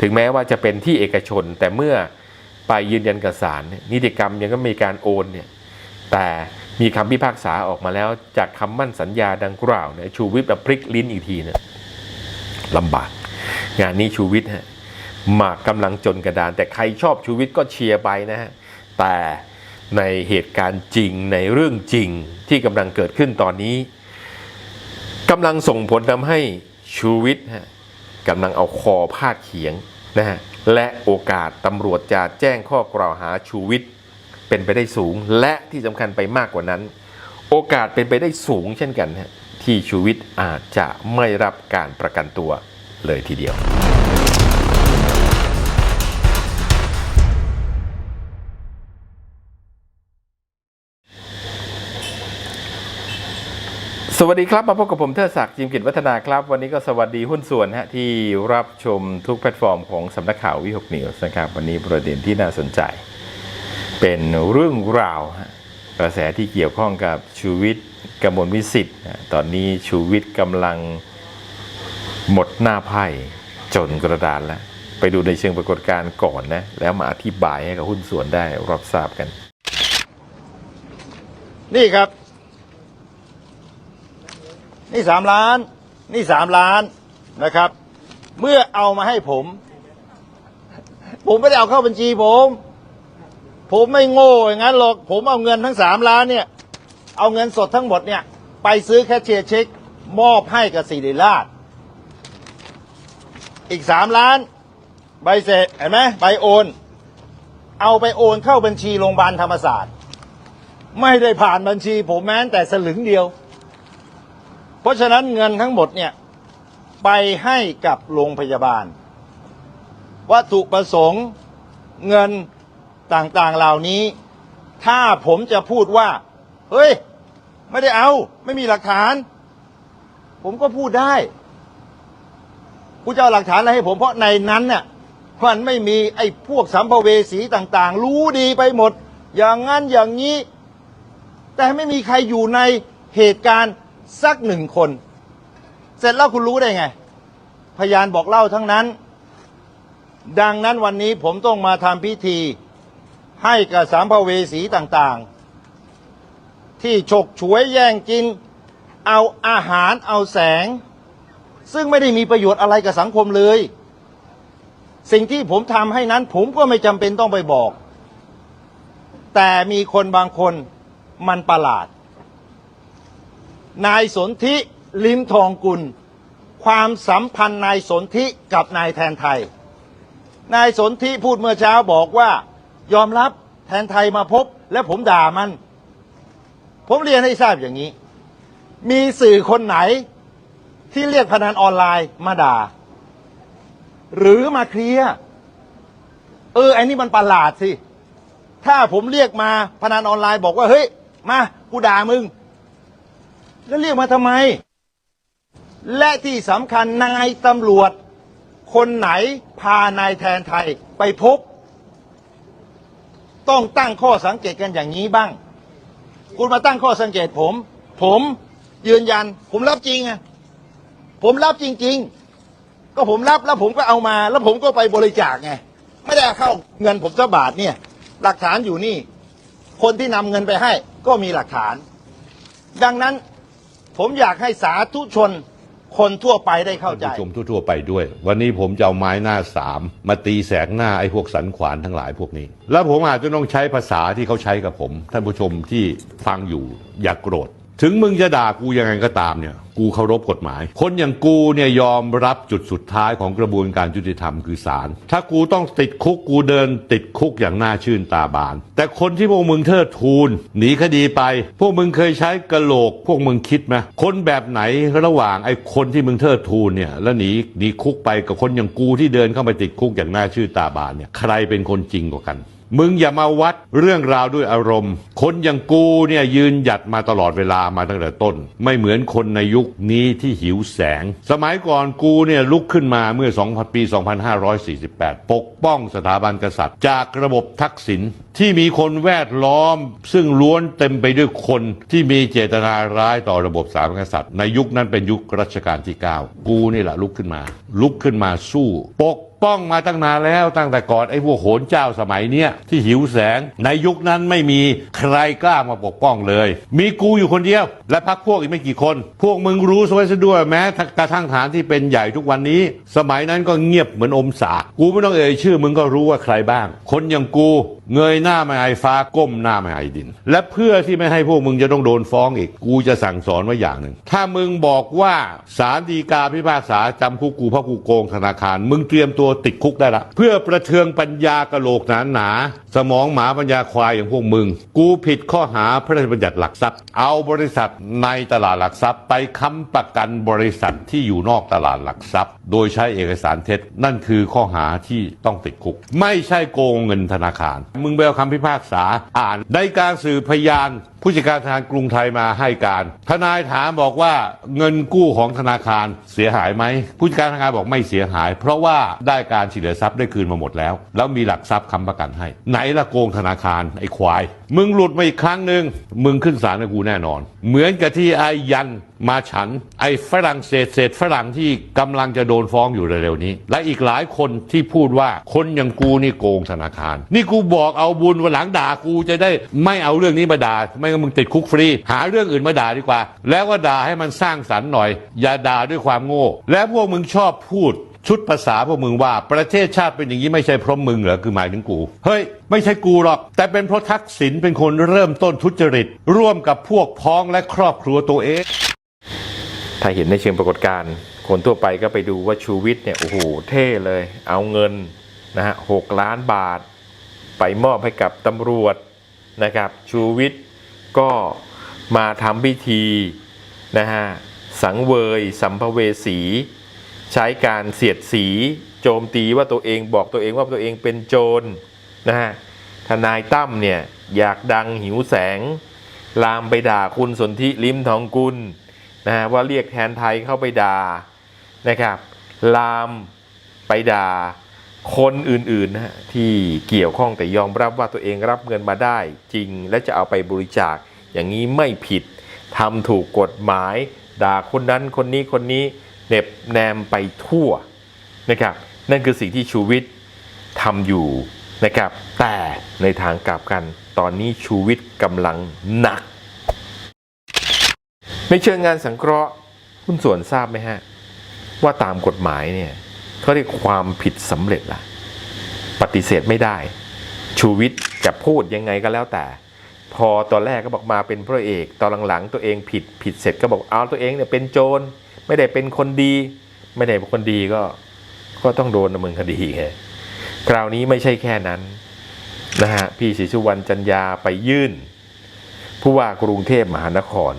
ถึงแม้ว่าจะเป็นที่เอกชนแต่เมื่อไปยืนยันกับศาลนิติกรรมยังก็มีการโอนเนี่ยแต่มีคำพิพากษาออกมาแล้วจากคำมั่นสัญญาดังกล่าวเนี่ยชูวิทย์แบบพลิกลิ้นอีกทีเนี่ยลำบาก งานนี้ชูวิทย์ฮะหมากกำลังจนกระดาน แต่ใครชอบชูวิทย์ก็เชียร์ไปนะฮะแต่ในเหตุการณ์จริงในเรื่องจริงที่กำลังเกิดขึ้นตอนนี้กำลังส่งผลทำให้ชูวิทย์ฮะ กำลังเอาคอพาดเขียงนะฮะและโอกาสตำรวจจะแจ้งข้อกล่าวหาชูวิทย์เป็นไปได้สูง และที่สำคัญไปมากกว่านั้น โอกาสเป็นไปได้สูงเช่นกันที่ชูวิทย์อาจจะไม่รับการประกันตัวเลยทีเดียว สวัสดีครับ มาพบกับผมเทอศักดิ์จิมกิจวัฒนาครับ วันนี้ก็สวัสดีหุ้นส่วนฮะที่รับชมทุกแพลตฟอร์มของสำนักข่าววิหกนิวส์นะครับ วันนี้ประเด็นที่น่าสนใจ เป็นเรื่องราว กระแสที่เกี่ยวข้องกับชูวิทย์กมลวิสิทธิ์ตอนนี้ชูวิทย์กำลังหมดหน้าไพ่จนกระดานแล้ว ไปดูในเชิงปรากฏการณ์ก่อนนะ แล้วมาอธิบายให้กับหุ้นส่วนได้รับทราบกัน นี่ครับ นี่สามล้าน นี่สามล้านนะครับ เมื่อเอามาให้ผม ผมไม่ได้เอาเข้าบัญชีผม ผมไม่โง่อย่างนั้นหรอก ผมเอาเงินทั้งสามล้านเนี่ย เอาเงินสดทั้งหมดเนี่ย ไปซื้อแคชเชียร์เช็ค มอบให้กับสิริราช อีกสามล้าน ใบเสร็จเห็นไหมใบโอน เอาไปโอนเข้าบัญชีโรงพยาบาลธรรมศาสตร์ ไม่ได้ผ่านบัญชีผมแม้แต่สลึงเดียว เพราะฉะนั้นเงินทั้งหมดเนี่ยไปให้กับโรงพยาบาล วัตถุประสงค์เงินต่างๆเหล่านี้ ถ้าผมจะพูดว่า เฮ้ย ไม่ได้เอา ไม่มีหลักฐาน ผมก็พูดได้กูจะเอาหลักฐานอะไรให้ผมเพราะในนั้นเนี่ยมันไม่มีไอ้พวกสัมภเวสีต่างๆ รู้ดีไปหมด อย่างนั้นอย่างนี้ แต่ไม่มีใครอยู่ในเหตุการณ์ สักหนึ่งคน เสร็จแล้วคุณรู้ได้ไง พยานบอกเล่าทั้งนั้น ดังนั้นวันนี้ผมต้องมาทำพิธี ให้กับสามภเวสีต่างๆ ที่ฉกฉวยแย่งกิน เอาอาหารเอาแสง ซึ่งไม่ได้มีประโยชน์อะไรกับสังคมเลย สิ่งที่ผมทำให้นั้นผมก็ไม่จำเป็นต้องไปบอก แต่มีคนบางคนมันประหลาด นายสนธิลิมทองกุล ความสัมพันธ์นายสนธิกับนายแทนไทย นายสนธิพูดเมื่อเช้าบอกว่ายอมรับแทนไทยมาพบ และผมด่ามัน ผมเรียนให้ทราบอย่างนี้ มีสื่อคนไหนที่เรียกพนันออนไลน์มาด่า หรือมาเคลียร์เออไอ้นี่มันประหลาดสิ ถ้าผมเรียกมาพนันออนไลน์บอกว่า เฮ้ย มา กูด่ามึง แล้วเรียกมาทำไม และที่สำคัญนายตำรวจ คนไหนพานายแทนไทยไปพบ ต้องตั้งข้อสังเกตกันอย่างนี้บ้าง คุณมาตั้งข้อสังเกตผม ผมยืนยัน ผมรับจริงอะผมรับจริง ๆ ก็ผมรับแล้วผมก็เอามา แล้วผมก็ไปบริจาคไงไม่ได้เข้าเงินผมสักบาทเนี่ย หลักฐานอยู่นี่ คนที่นำเงินไปให้ ก็มีหลักฐาน ดังนั้น ผมอยากให้สาธุชนคนทั่วไปได้เข้าใจ ท่านผู้ชมทั่วๆไปด้วย วันนี้ผมจะเอาไม้หน้าสามมาตีแสกหน้าไอ้พวกสันขวานทั้งหลายพวกนี้ แล้วผมอาจจะต้องใช้ภาษาที่เขาใช้กับผม ท่านผู้ชมที่ฟังอยู่อย่ากโกรธ ถึงมึงจะด่ากูยังไงก็ตามเนี่ย กูเคารพกฎหมาย คนอย่างกูเนี่ยยอมรับจุดสุดท้ายของกระบวนการยุติธรรมคือศาลถ้ากูต้องติดคุกกูเดินติดคุกอย่างน่าชื่นตาบาน แต่คนที่พวกมึงเทิดทูน หนีคดีไป พวกมึงเคยใช้กระโหลก พวกมึงคิดไหมคนแบบไหนระหว่างไอ้คนที่มึงเทิดทูนเนี่ยแล้วหนีหนีคุกไปกับคนอย่างกูที่เดินเข้าไปติดคุกอย่างน่าชื่นตาบานเนี่ยใครเป็นคนจริงกว่ากัน มึงอย่ามาวัดเรื่องราวด้วยอารมณ์ คนอย่างกูเนี่ยยืนหยัดมาตลอดเวลามาตั้งแต่ต้น ไม่เหมือนคนในยุคนี้ที่หิวแสง สมัยก่อนกูเนี่ยลุกขึ้นมาเมื่อ 2000 ปี 2548 ปกป้องสถาบันกษัตริย์ จากระบบทักษิณที่มีคนแวดล้อม ซึ่งล้วนเต็มไปด้วยคนที่มีเจตนาร้ายต่อระบบสาบันกษัตริย์ ในยุคนั้นเป็นยุครัชกาลที่ 9 กูนี่แหละลุกขึ้นมา ลุกขึ้นมาสู้ปก ป้องมาตั้งนานแล้วตั้งแต่ก่อนไอ้พวกโหนเจ้าสมัยเนี้ยที่หิวแสง ในยุคนั้นไม่มีใครกล้ามาปกป้องเลย มีกูอยู่คนเดียว และพักพวกอีกไม่กี่คน พวกมึงรู้ซะไว้ซะด้วยแม้กระทั่งฐานที่เป็นใหญ่ทุกวันนี้ สมัยนั้นก็เงียบเหมือนอมสากกูไม่ต้องเอ่ยชื่อมึงก็รู้ว่าใครบ้าง คนอย่างกู เงยหน้าไม่ไอฟ้าก้มหน้าไม่ไอดิน และเพื่อที่ไม่ให้พวกมึงจะต้องโดนฟ้องอีก กูจะสั่งสอนไว้อย่างหนึ่ง ถ้ามึงบอกว่าศาลฎีกาพิพากษาจำคุกกูเพราะกูโกงธนาคาร มึงเตรียมตัวติดคุกได้ละ เพื่อประเทืองปัญญากะโหลกหนาหนา สมองหมาปัญญาควายอย่างพวกมึง กูผิดข้อหาพระราชบัญญัติหลักทรัพย์ เอาบริษัทในตลาดหลักทรัพย์ไปค้ำประกันบริษัทที่อยู่นอกตลาดหลักทรัพย์ โดยใช้เอกสารเท็จนั่นคือข้อหาที่ต้องติดคุก ไม่ใช่โกงเงินธนาคารมึงไปเอาคำพิพากษาอ่านในการสื่อพยาน ผู้จัดการธนาคารกรุงไทยมาให้การ ทนายถามบอกว่าเงินกู้ของธนาคารเสียหายไหมผู้จัดการธนาคารบอกไม่เสียหาย เพราะว่าได้การฉีดเหลือทรัพย์ได้คืนมาหมดแล้ว แล้วมีหลักทรัพย์ค้ำประกันให้ ไหนละโกงธนาคารไอ้ควาย มึงหลุดมาอีกครั้งหนึ่งมึงขึ้นศาลกับกูแน่นอน เหมือนกับที่ไอ้ยันมาฉัน ไอ้ฝรั่งเศสเศษฝรั่งที่กำลังจะโดนฟ้องอยู่เร็วๆนี้ และอีกหลายคนที่พูดว่าคนอย่างกูนี่โกงธนาคาร นี่กูบอกเอาบุญวันหลังด่ากูจะได้ไม่เอาเรื่องนี้มาด่าไม่งั้นมึงติดคุกฟรี หาเรื่องอื่นมาด่าดีกว่า แล้วก็ด่าให้มันสร้างสรรค์หน่อย อย่าด่าด้วยความโง่ และพวกมึงชอบพูด ชุดภาษาพวกมึงว่าประเทศชาติเป็นอย่างนี้ไม่ใช่เพราะมึงเหรอคือหมายถึงกู เฮ้ย ไม่ใช่กูหรอก แต่เป็นเพราะทักษิณเป็นคนเริ่มต้นทุจริต ร่วมกับพวกพ้องและครอบครัวตัวเอง ถ้าเห็นในเชิงปรากฏการณ์คนทั่วไปก็ไปดูว่าชูวิทย์เนี่ยโอ้โหเท่เลย เอาเงินนะฮะหกล้านบาท ไปมอบให้กับตำรวจนะครับชูวิทย์ก็มาทำพิธีนะฮะสังเวยสัมภเวสี ใช้การเสียดสี โจมตีว่าตัวเองบอกตัวเองว่าตัวเองเป็นโจรนะฮะทนายตั้มเนี่ยอยากดังหิวแสง ลามไปด่าคุณสนธิลิ้มทองกุลนะฮะว่าเรียกแทนไทยเข้าไปด่านะครับ ลามไปด่าคนอื่นๆนะฮะที่เกี่ยวข้องแต่ยอมรับว่าตัวเองรับเงินมาได้จริง และจะเอาไปบริจาคอย่างนี้ไม่ผิดทำถูกกฎหมาย ด่าคนนั้นคนนี้คนนี้ เน็บแนมไปทั่วนะครับนั่นคือสิ่งที่ชูวิทย์ทำอยู่นะครับแต่ในทางกลับกันตอนนี้ชูวิทย์กำลังหนัก ในเชิงงานสังเคราะห์หุ้นส่วนทราบไหมฮะ ว่าตามกฎหมายเนี่ยเขาเรียกความผิดสำเร็จละปฏิเสธไม่ได้ ชูวิทย์จะพูดยังไงก็แล้วแต่ พอตอนแรกก็บอกมาเป็นพระเอก ตอนหลังๆ ตัวเองผิดผิดเสร็จก็บอกเอาตัวเองเนี่ยเป็นโจร ไม่ได้เป็นคนดี ไม่ได้เป็นคนดีก็ก็ต้องโดนดำเนินคดีไงคราวนี้ไม่ใช่แค่นั้นนะฮะพี่ศรีสุวรรณจันยาไปยื่น ผู้ว่ากรุงเทพมหานคร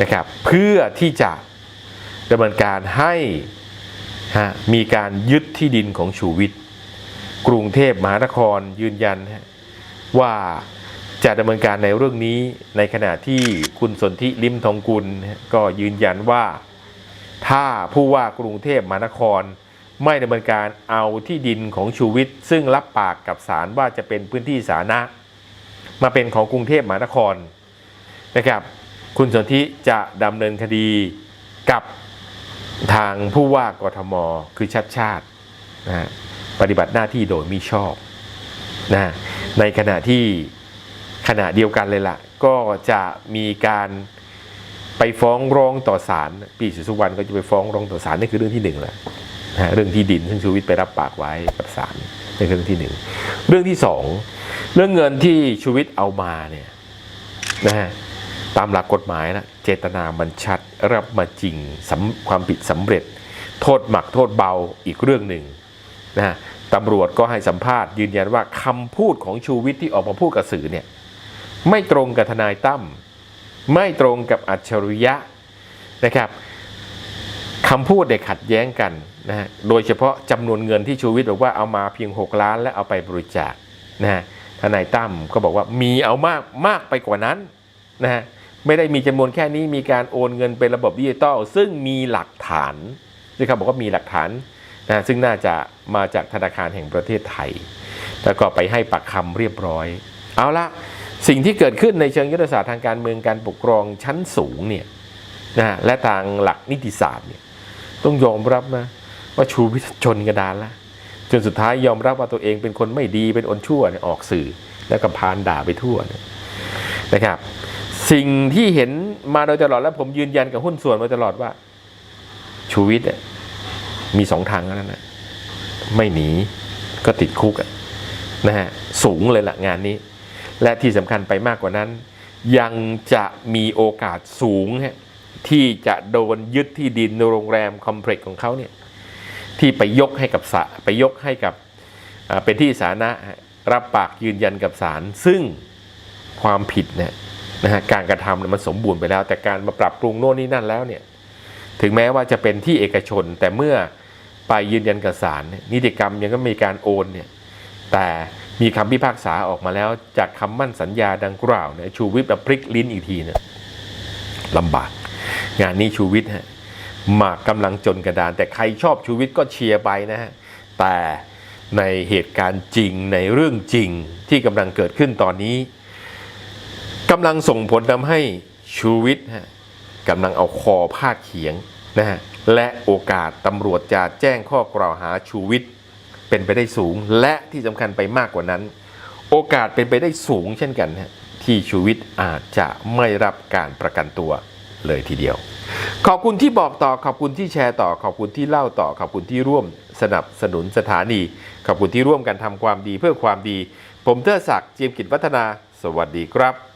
นะครับ เพื่อที่จะดำเนินการให้ฮะมีการยึดที่ดินของชูวิทย์กรุงเทพมหานครยืนยันว่าจะดำเนินการในเรื่องนี้ในขณะที่คุณสนธิลิมทองกุลก็ยืนยันว่า ถ้าผู้ว่ากรุงเทพมหานคร ไม่ดำเนินการเอาที่ดินของชูวิทย์ซึ่งรับปากกับศาลว่าจะเป็นพื้นที่สาธารณะ มาเป็นของกรุงเทพมหานครนะครับ คุณสนธิจะดำเนินคดีกับทางผู้ว่ากทมคือชัดชาตินะปฏิบัติหน้าที่โดยมิชอบนะฮะในขณะที่ขณะเดียวกันเลยล่ะ ก็จะมีการ ไปฟ้องร้องต่อศาลปีศรีสุวรรณก็จะไปฟ้องร้องต่อศาลนี่คือเรื่องที่หนึ่งแหละนะเรื่องที่ดินซึ่งชูวิทย์ไปรับปากไว้กับศาลนี่คือเรื่องที่หนึ่งเรื่องที่สองเรื่องเงินที่ชูวิทย์เอามาเนี่ยนะฮะตามหลักกฎหมายนะเจตนามันชัดรับมาจริงสำความผิดสำเร็จ โทษหมักโทษเบาอีกเรื่องหนึ่งนะฮะตำรวจก็ให้สัมภาษณ์ยืนยันว่าคำพูดของชูวิทย์ที่ออกมาพูดกับสื่อเนี่ยไม่ตรงกับทนายตั้ม ไม่ตรงกับอัจฉริยะนะครับคำพูดเด็กขัดแย้งกันนะฮะโดยเฉพาะจำนวนเงินที่ชูวิทย์บอกว่าเอามาเพียง 6 ล้านและเอาไปบริจาคนะฮะทนายตั้มก็บอกว่ามีเอามากมากไปกว่านั้นนะฮะไม่ได้มีจำนวนแค่นี้มีการโอนเงินเป็นระบบดิจิตอลซึ่งมีหลักฐานที่เขาบอกว่ามีหลักฐานนะซึ่งน่าจะมาจากธนาคารแห่งประเทศไทย แล้วก็ไปให้ปากคำเรียบร้อย เอาละ สิ่งที่เกิดขึ้นในเชิงยุทธศาสตร์ทางการเมืองการปกครองชั้นสูงเนี่ยนะฮะและทางหลักนิติศาสตร์เนี่ยต้องยอมรับนะว่าชูวิทย์ชนกระดานละจนสุดท้ายยอมรับว่าตัวเองเป็นคนไม่ดีเป็นอนชั่วเนี่ยออกสื่อแล้วก็พานด่าไปทั่วนนะครับ สิ่งที่เห็นมาโดยตลอดและผมยืนยันกับหุ้นส่วนมาตลอดว่า ชูวิทย์มีสองทางแล้วนะไม่หนีก็ติดคุกนะฮะสูงเลยละงานนี้ และที่สำคัญไปมากกว่านั้น ยังจะมีโอกาสสูงที่จะโดนยึดที่ดินโรงแรมคอมเพล็กซ์ของเขาเนี่ยที่ไปยกให้กับศาไปยกให้กับเป็นที่สาธารณะรับปากยืนยันกับศาลซึ่งความผิดเนี่ยนะฮะการกระทำมันสมบูรณ์ไปแล้ว แต่การมาปรับปรุงโน่นนี่นั่นแล้วเนี่ยถึงแม้ว่าจะเป็นที่เอกชน แต่เมื่อไปยืนยันกับศาลนิติกรรมยังก็มีการโอนเนี่ยแต่ มีคำพิพากษาออกมาแล้ว จากคำมั่นสัญญาดังกล่าวเนี่ยชูวิทย์แบบพลิกลิ้นอีกทีเนี่ยลำบาก งานนี้ชูวิทย์ฮะหมากกำลังจนกระดาน แต่ใครชอบชูวิทย์ก็เชียร์ไปนะฮะแต่ในเหตุการณ์จริงในเรื่องจริงที่กำลังเกิดขึ้นตอนนี้กำลังส่งผลทำให้ชูวิทย์ฮะกำลังเอาคอพาดเขียงนะฮะและโอกาสตำรวจจะแจ้งข้อกล่าวหาชูวิทย์ เป็นไปได้สูง และที่สำคัญไปมากกว่านั้น โอกาสเป็นไปได้สูงเช่นกันที่ชูวิทย์อาจจะไม่รับการประกันตัวเลยทีเดียว ขอบคุณที่บอกต่อขอบคุณที่แชร์ต่อขอบคุณที่เล่าต่อขอบคุณที่ร่วมสนับสนุนสถานี ขอบคุณที่ร่วมกันทำความดีเพื่อความดี ผมเทอศักดิ์เจียมกิจวัฒนา สวัสดีครับ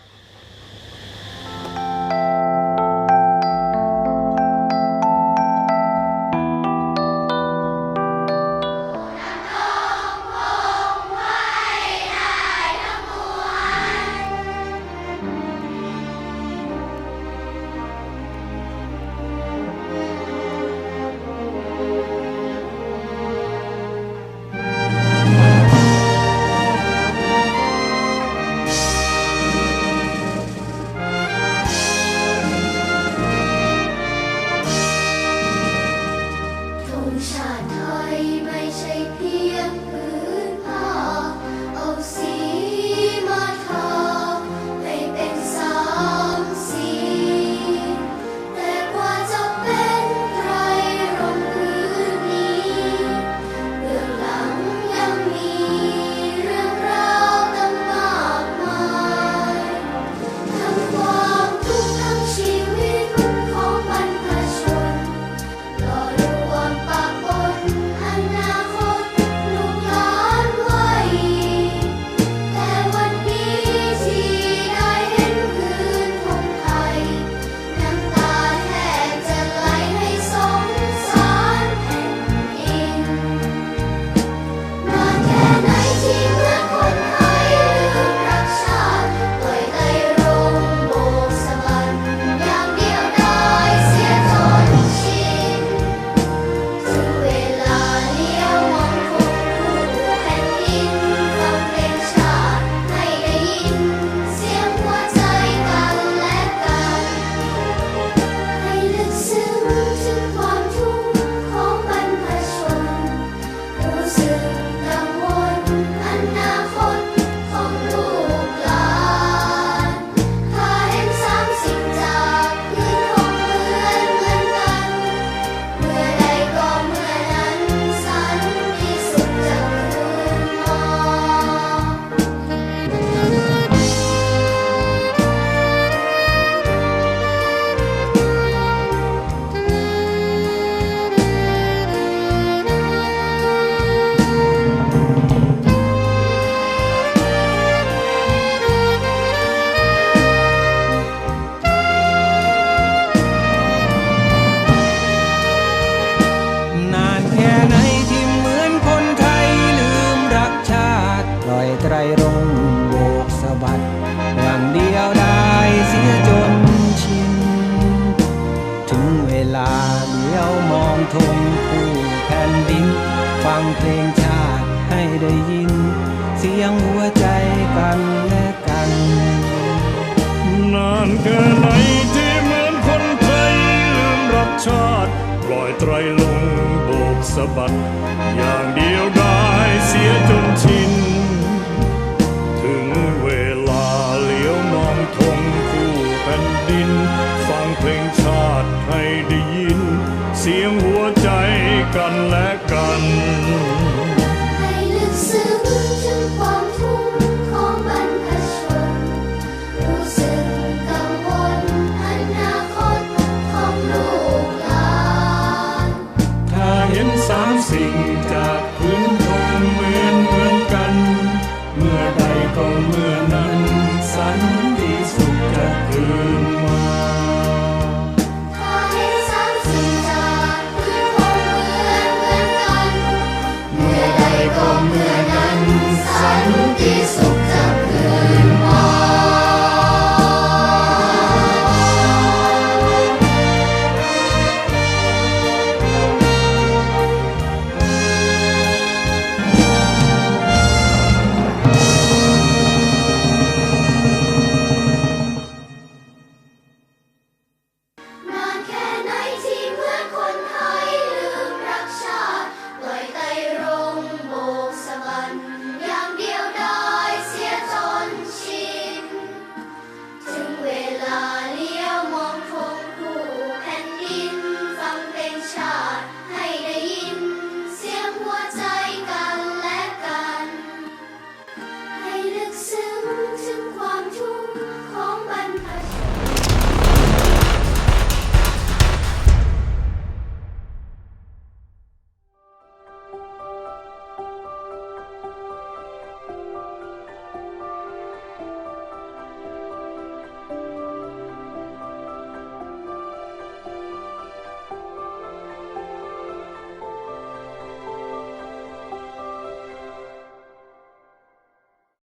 ได้ยิน เสียงหัวใจกันและกัน นานเกินไหนที่เหมือนคนไทยลืมรักชาติปล่อยไตรลงโบกสะบัด อย่างเดียวดายเสียจนชิน ถึงเวลาเลี้ยวมองทงคู่แผ่นดิน ฟังเพลงชาติให้ได้ยิน เสียงหัวใจกันและกัน Sing.